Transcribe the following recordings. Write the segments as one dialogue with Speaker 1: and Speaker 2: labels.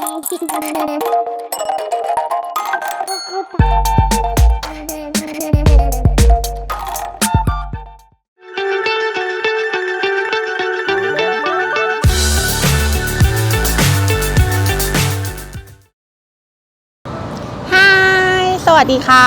Speaker 1: Thank you. วัสดีค่ะ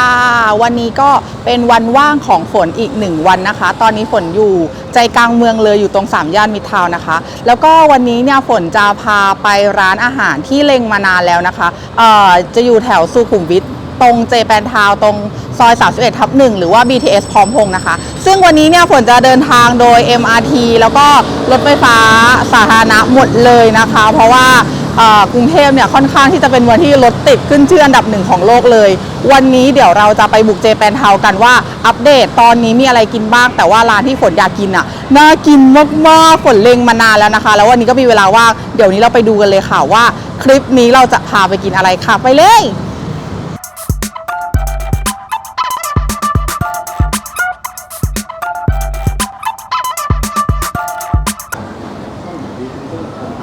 Speaker 1: วันนี้ก็เป็นวันว่างของฝนอีกหนึ่งวันนะคะ ตอนนี้ฝนอยู่ใจกลางเมืองเลยอยู่ตรงสามย่านมิตรทาวนะคะ แล้วก็วันนี้เนี่ยฝนจะพาไปร้านอาหารที่เล็งมานานแล้วนะคะเอ่อจะอยู่แถวสุขุมวิทตรงเจแปนทาวตรงซอย 31ทับ1หรือว่า BTS พร้อมพงนะคะ ซึ่งวันนี้เนี่ยฝนจะเดินทางโดย MRT แล้วก็รถไฟฟ้าสาธารณะหมดเลยนะคะ เพราะว่า กรุงเทพเนี่ยค่อนข้างที่จะเป็นเมืองที่รถติดขึ้นชื่ออันดับหนึ่งของโลกเลย วันนี้เดี๋ยวเราจะไปบุกเจแปนเทากันว่าอัปเดตตอนนี้มีอะไรกินบ้าง แต่ว่าร้านที่ฝนอยากกินอะน่ากินมากๆฝนเล็งมานานแล้วนะคะ แล้ววันนี้ก็มีเวลาว่างเดี๋ยวนี้เราไปดูกันเลยค่ะว่า คลิปนี้เราจะพาไปกินอะไรค่ะไปเลย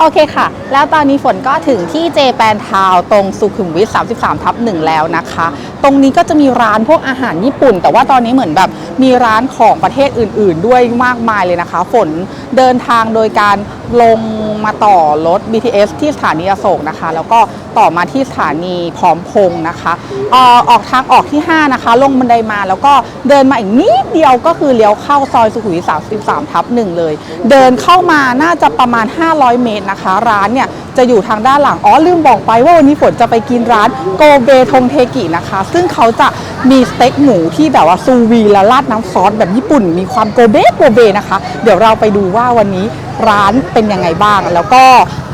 Speaker 1: โอเคค่ะ แล้วตอนนี้ฝนก็ถึงที่เจแปนทาวน์ตรงสุขุมวิท 33 ทับหนึ่งแล้วนะคะตรงนี้ก็จะมีร้านพวกอาหารญี่ปุ่น แต่ว่าตอนนี้เหมือนแบบมีร้านของประเทศอื่น ๆ ด้วยมากมายเลยนะคะ ฝนเดินทางโดยการลงมาต่อรถ BTS ที่สถานีอโศกนะคะ แล้วก็ต่อมาที่สถานีพร้อมพงษ์นะคะออออกทางออกที่ 5 นะคะ ลงบันไดมาแล้วก็เดินมาอีกนิดเดียวก็คือเลี้ยวเข้าซอยสุขุมวิท33ทับหนึ่งเลย เดินเข้ามาน่าจะประมาณ 500 เมตรนะคะ ร้านเนี่ย จะอยู่ทางด้านหลัง อ๋อลืมบอกไปว่าวันนี้ฝนจะไปกินร้านโกเบทงเทกินะคะ ซึ่งเขาจะมีสเต็กหมูที่แบบว่าซูวีและราดน้ำซอสแบบญี่ปุ่น มีความโกเบโกเบนะคะ เดี๋ยวเราไปดูว่าวันนี้ร้านเป็นยังไงบ้าง แล้วก็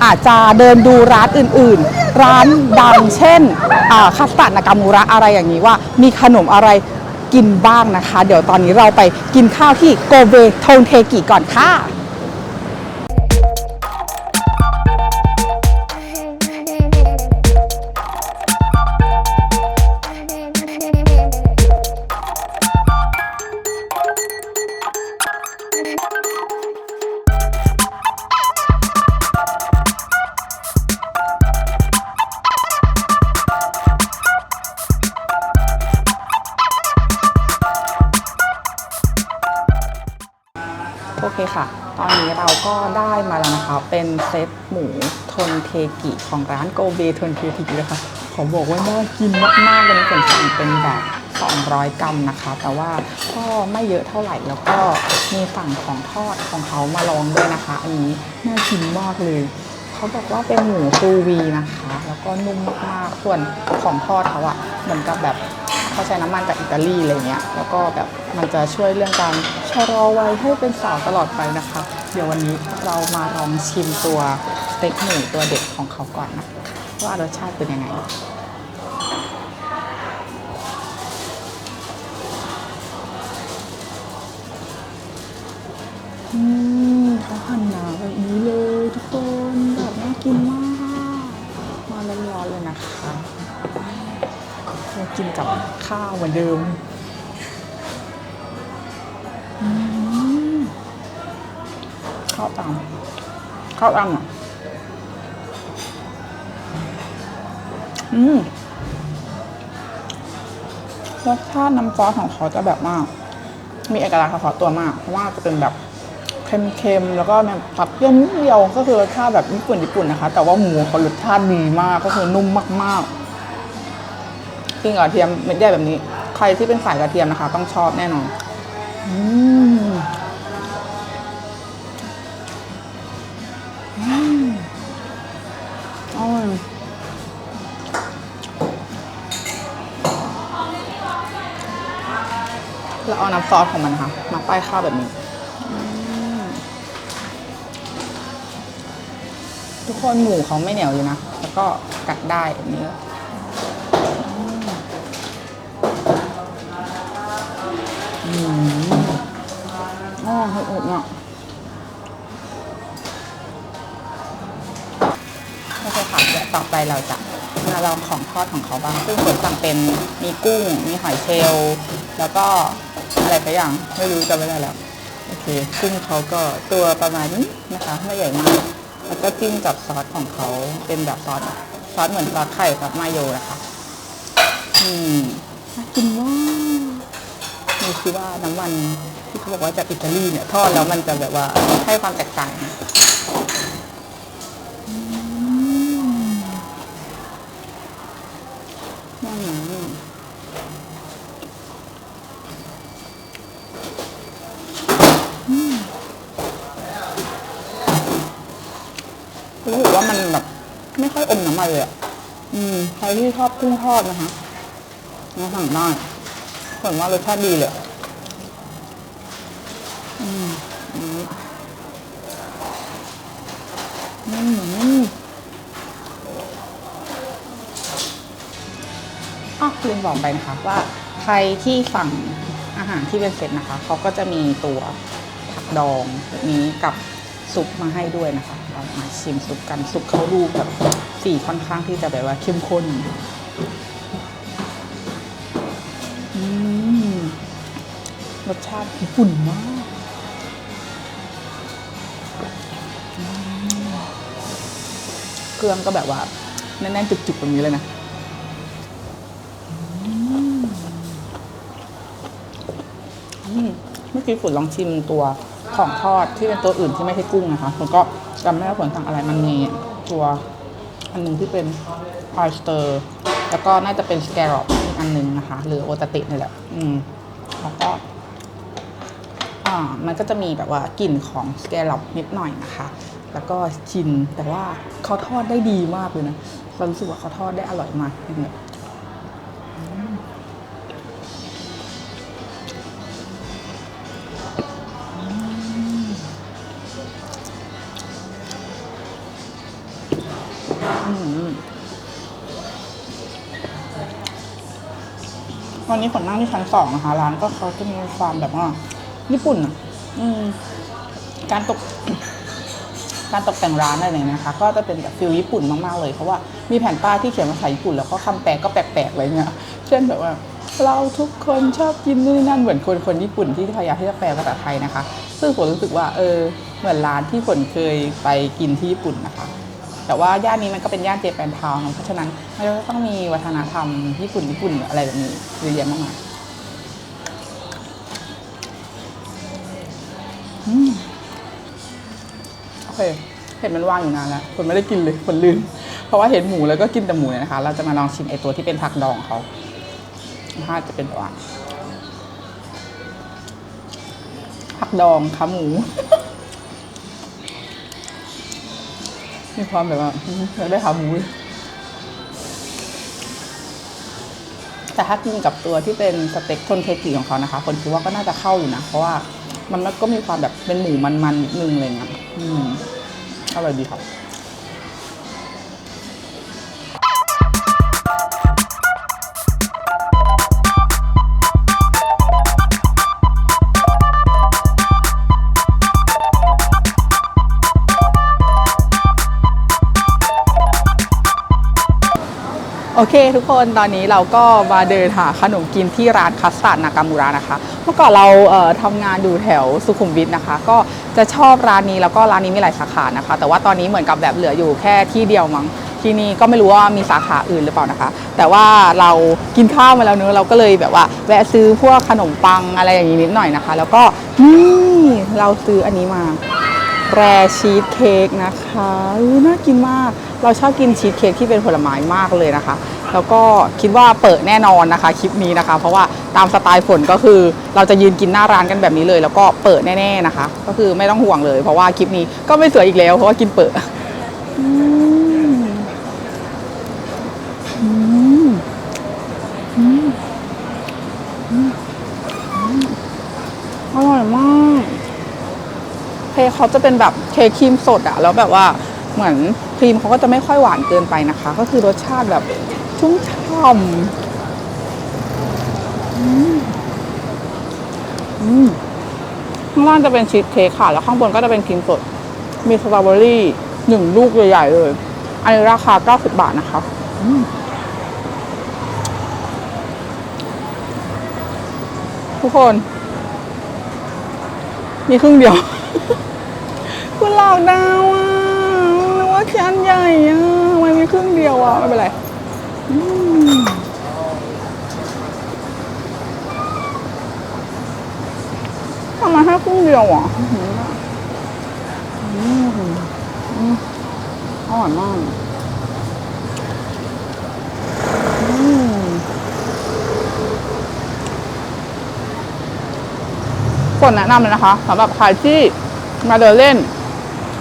Speaker 1: อาจจะเดินดูร้านอื่นๆ ร้านดังเช่นอ่าสตานากามูระอะไรอย่างนี้ว่า มีขนมอะไรกินบ้างนะคะ เดี๋ยวตอนนี้เราไปกินข้าวที่โกเบทงเทกิก่อนค่ะ โอเคค่ะ ตอนนี้เราก็ได้มาแล้วนะคะ เป็นเซตหมูทนเทกิของร้านโกเบทนเทกินะคะขอบอกว่าน่ากินมากๆเลยผมสั่งเป็นแบบ 200 กรัมนะคะ แต่ว่าก็ไม่เยอะเท่าไหร่แล้วก็มีสั่งของทอดของเขามาลองด้วยนะคะ อันนี้น่ากินมากเลยเขาบอกว่าเป็นหมูซูวีนะคะ แล้วก็นุ่มมากๆส่วนของทอดเขาอะเหมือนกับแบบ เขาใช้น้ำมันจากอิตาลีอะไรเงี้ย แล้วก็แบบมันจะช่วยเรื่องการชะลอวัยให้เป็นสาวตลอดไปนะคะ เดี๋ยววันนี้เรามาลองชิมตัวสเต็กหมูตัวเด็ดของเขาก่อนนะว่ารสชาติเป็นยังไงอืมเขาหั่นหนาแบบนี้เลยทุกคนแบบน่ากินมาก กินกับข้าวเหมือนเดิมข้าวตังข้าวตังอะอืมรสชาติน้ำซอสของเขาจะแบบมากมีเอกลักษณ์เฉพาะตัวมาก เพราะว่าจะเป็นแบบเค็มๆ แล้วก็แบบตัดเปรี้ยวนิดเดียวก็คือรสชาติแบบญี่ปุ่นญี่ปุ่นนะคะ แต่ว่าหมูเขารสชาติดีมากก็คือนุ่มมากๆ กินกับกระเทียมเม็ดใหญ่แบบนี้ ใครที่เป็นสายกระเทียมนะคะ ต้องชอบแน่นอนอืมอืมอร่อยแล้วเอาน้ำซอสของมันนะคะมาป้ายข้าวแบบนี้ ทุกคนหมูเขาไม่เหนียวเลยนะ แล้วก็กัดได้แบบนี้ อ๋อเผ็ดอุดเนี่ยโอเคค่ะเดี๋ยวต่อไปเราจะมาลองของทอดของเขาบ้าง ซึ่งผลสั่งเป็นมีกุ้ง มีหอยเชลล์แล้วก็อะไรสักอย่าง ไม่รู้จำไม่ได้แล้ว โอเค ซึ่งเขาก็ตัวประมาณนี้นะคะ ไม่ใหญ่มาก แล้วก็จิ้มกับซอสของเขาเป็นแบบซอสซอสเหมือนซอสไข่ซอสมาโยนะคะอืมน่ากินมากดูคือว่าน้ำมัน ที่เขาบอกว่าจากอิตาลีเนี่ยทอดแล้วมันจะแบบว่าให้ความแตกต่างนะอืมอืมรู้สึกว่ามันแบบ ไม่ค่อยอมน้ำมันเลยอะ อืม ใครที่ชอบกุ้งทอดนะคะมาสั่งได้ผลว่ารสชาติดีเลย อืมอืมอืมอ๋อลืมบอกไปนะคะว่าใครที่สั่งอาหารที่เป็นเซตนะคะ เขาก็จะมีตัวผักดองแบบนี้กับซุปมาให้ด้วยนะคะ เรามาชิมซุปกันซุปเขาดูแบบสีค่อนข้างที่จะแบบว่าเข้มข้นอืมรสชาติญี่ปุ่นมาก รื่องก็แบบว่าแน่นๆจุกๆตรงนี้เลยนะเมื่อกี้ฝนลองชิมตัวของทอดที่เป็นตัวอื่นที่ไม่ใช่กุ้งนะคะผมก็จำไม่ได้ว่าฝนสั่งอะไรมันมีตัวอันหนึงที่เป็นออยสเตอร์แล้วก็น่าจะเป็นสแกรอปอีกอันหนึงนะคะ หรือโอตาตินี่แหละ อืมแล้วก็อ่ามันก็จะมีแบบว่ากลิ่นของสแกลล็อปนิดหน่อยนะคะ แล้วก็ชินแต่ว่าเขาทอดได้ดีมากเลยนะเรารู้สึกว่าเขาทอดได้อร่อยมากจริงๆอืมอืมวันนี้ฝนนั่งที่ชั้นสองนะคะร้านก็เขาจะมีความแบบว่า ญี่ปุ่นอะ อืม การตก การตกแต่งร้านอะไรเนี่ยนะคะ ก็จะเป็นแบบฟิลญี่ปุ่นมากๆเลย เพราะว่ามีแผ่นป้ายที่เขียนภาษาญี่ปุ่นแล้วก็คำแปลก็แปลกๆอะไรเงี้ยเช่นแบบว่าเราทุกคนชอบกินนู่นนั่นเหมือนคนคนญี่ปุ่นที่พยายามที่จะแปลภาษาไทยนะคะ ซึ่งผมรู้สึกว่าเออเหมือนร้านที่ฝนเคยไปกินที่ญี่ปุ่นนะคะ แต่ว่าย่านนี้มันก็เป็นย่านเจแปนทาวน์เพราะฉะนั้นมันก็ต้องมีวัฒนธรรมญี่ปุ่นญี่ปุ่นอะไรแบบนี้เยอะแยะมากมายอืม เคเห็นมันว่างอยู่นานแล้วคนไม่ได้กินเลยคนลืม เพราะว่าเห็นหมูแล้วก็กินแต่หมูเลยนะคะ เราจะมาลองชิมไอตัวที่เป็นผักดองเขาถ้าจะเป็นแบบว่าผักดองขาหมู มีความแบบว่าอื้ออยาได้ขาหมู แต่ถ้ากินกับตัวที่เป็นสเต็กทนเทกิของเขานะคะ คนคิดว่าก็น่าจะเข้าอยู่นะ เพราะว่า มันก็มีความแบบเป็นหมูมันๆนิดนึงอะไรเงี้ยอืมอร่อยดีครับ โอเคทุกคนตอนนี้เราก็มาเดินหาขนมกินที่ร้านคัสตาร์ดนากามูระนะคะ เมื่อก่อนเราเทำงานอยู่แถวสุขุมวิทนะคะ ก็จะชอบร้านนี้แล้วก็ร้านนี้มีหลายสาขานะคะ แต่ว่าตอนนี้เหมือนกับแบบเหลืออยู่แค่ที่เดียวมั้งที่นี่ก็ไม่รู้ว่ามีสาขาอื่นหรือเปล่านะคะ แต่ว่าเรากินข้าวมาแล้วเนื้อเราก็เลยแบบว่าแวะซื้อพวกขนมปังอะไรอย่างนี้นิดหน่อยนะคะ แล้วก็นี่เราซื้ออันนี้มา แรชีสเค้กนะคะน่ากินมาก เราชอบกินชีสเค้กที่เป็นผลไม้มากเลยนะคะ แล้วก็คิดว่าเปิดแน่นอนนะคะคลิปนี้นะคะ เพราะว่าตามสไตล์ฝนก็คือ เราจะยืนกินหน้าร้านกันแบบนี้เลย แล้วก็เปิดแน่ๆนะคะ ก็คือไม่ต้องห่วงเลย เพราะว่าคลิปนี้ก็ไม่สวยอีกแล้ว เพราะว่ากินเปิดอืมอืมอืมอืมอร่อยมาก เค้กเขาจะเป็นแบบเค้กครีมสดอะแล้วแบบว่าเหมือนครีมเขาก็จะไม่ค่อยหวานเกินไปนะคะ ก็คือรสชาติแบบชุ่มฉ่ำข้างล่างจะเป็นชีสเค้กค่ะ แล้วข้างบนก็จะเป็นครีมสด มีสตรอเบอรี่หนึ่งลูกใหญ่ๆเลยอันนี้ราคา 90 บาทนะคะทุกคน มีครึ่งเดียว คุณหลอกดาวอะหวว่าแค่อันใหญ่อะทำไมมีครึ่งเดียวอะไม่เป็นไรทำไมให้ครึ่งเดียวอะอืมอร่อยมากอืมคนแนะนำเลยนะคะสำหรับใครที่ มาเดินเล่น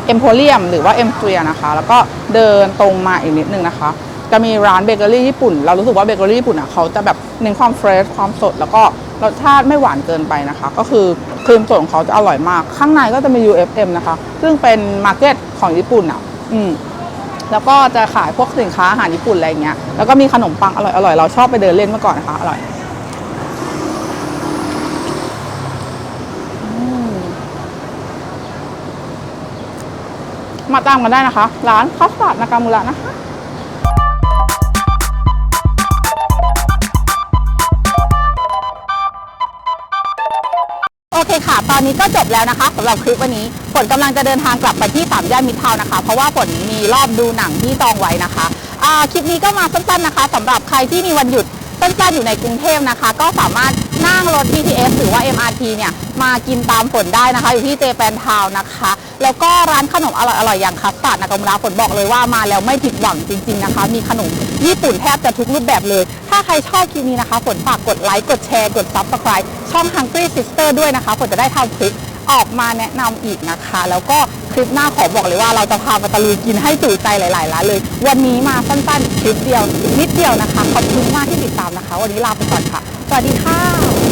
Speaker 1: เอ็มโพเรียมหรือว่าเอ็มเ e ียนะคะ แล้วก็เดินตรงมาอีกนิดนึงนะคะ จะมีร้านเบเกอรี่ญี่ปุ่น เรารู้สึกว่าเบเกอรี่ญี่ปุ่นอะเขาจะแบบเน้นความเฟรชความสด แล้วก็รสชาติไม่หวานเกินไปนะคะ ก็คือครีมสดของเขาจะอร่อยมาก ข้างในก็จะมี UFM นะคะ ซึ่งเป็นมาร์เก็ตของญี่ปุ่นอะ อืมแล้วก็จะขายพวกสินค้าอาหารญี่ปุ่นอะไรเงี้ย แล้วก็มีขนมปังอร่อยอร่อยเราชอบไปเดินเล่นเมื่อก่อนนะคะ อร่อย มาตามกันได้นะคะ ร้านคัสตาร์ดนากามุระนะคะโอเคค่ะ ตอนนี้ก็จบแล้วนะคะสำหรับคลิปวันนี้ฝนกำลังจะเดินทางกลับไปที่สามย่านมิตรทาวน์นะคะ เพราะว่าฝนมีรอบดูหนังที่จองไว้นะคะคลิปนี้ก็มาสั้นๆนะคะสำหรับใครที่มีวันหยุดสั้นๆอยู่ในกรุงเทพนะคะ ก็สามารถนั่งรถ BTS หรือว่า MRT เนี่ย มากินตามฝนได้นะคะ อยู่ที่เจแปนทาวนะคะ แล้วก็ร้านขนมอร่อยๆอย่างคัสตาร์ดนากามุระฝนบอกเลยว่ามาแล้วไม่ผิดหวังจริง ๆนะคะ มีขนมญี่ปุ่นแทบจะทุกรูปแบบเลย ถ้าใครชอบคลิปนี้นะคะ ฝนฝากกดไลค์กดแชร์กด Subscribe ช่อง Hungry Sister ด้วยนะคะฝนจะได้ทำคลิปออกมาแนะนำอีกนะคะ แล้วก็คลิปหน้าขอบอกเลยว่าเราจะพามาตะลุยกินให้จุใจหลายๆร้านเลย วันนี้มาสั้นๆคลิปเดียวนิดเดียวนะคะขอบคุณมากที่ติดตามนะคะ วันนี้ลาไปก่อนค่ะ สวัสดีค่ะ